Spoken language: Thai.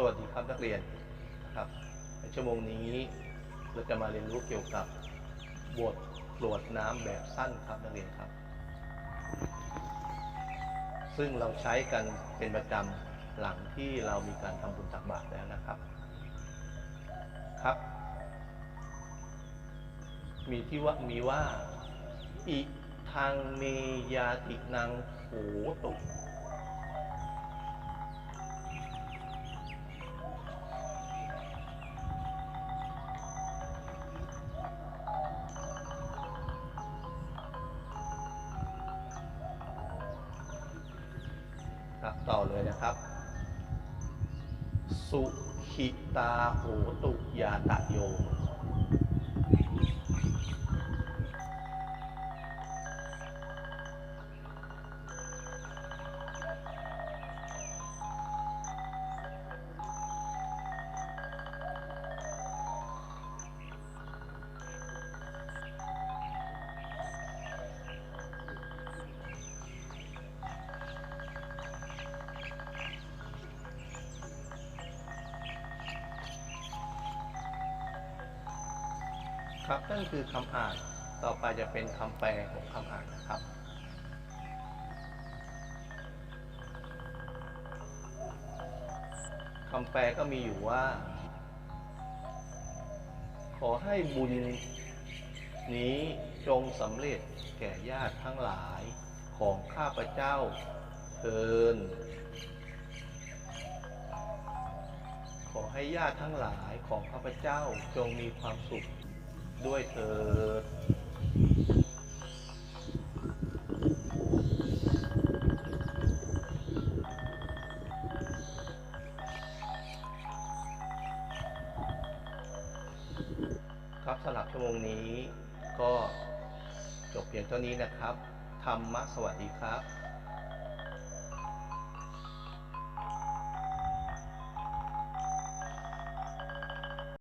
สวัสดีครับนักเรียนนะครับในชั่วโมงนี้เราจะมาเรียนรู้เกี่ยวกับบทกรวดน้ำแบบสั้นครับนักเรียนครับ ซึ่งเราใช้กันเป็นประจำหลังที่เรามีการทำบุญตักบาตรแล้วนะครับครับ มีที่ว่ามีว่า อิทางเมยาตินังโหตุ ครับต่อเลยนะครับ สุขิตาโหตุยาตะโย ครับนั่นคือคำอ่านต่อไปจะเป็นคำแปลของคำอ่านนะครับคำแปลก็มีอยู่ว่า ขอให้บุญนี้จงสำเร็จแก่ญาติทั้งหลายของข้าพเจ้าเทิน ขอให้ญาติทั้งหลายของข้าพเจ้าจงมีความสุข ด้วยเถิดครับสำหรับชั่วโมงนี้ก็จบเพียงเท่านี้นะครับ ธรรมะสวัสดีครับ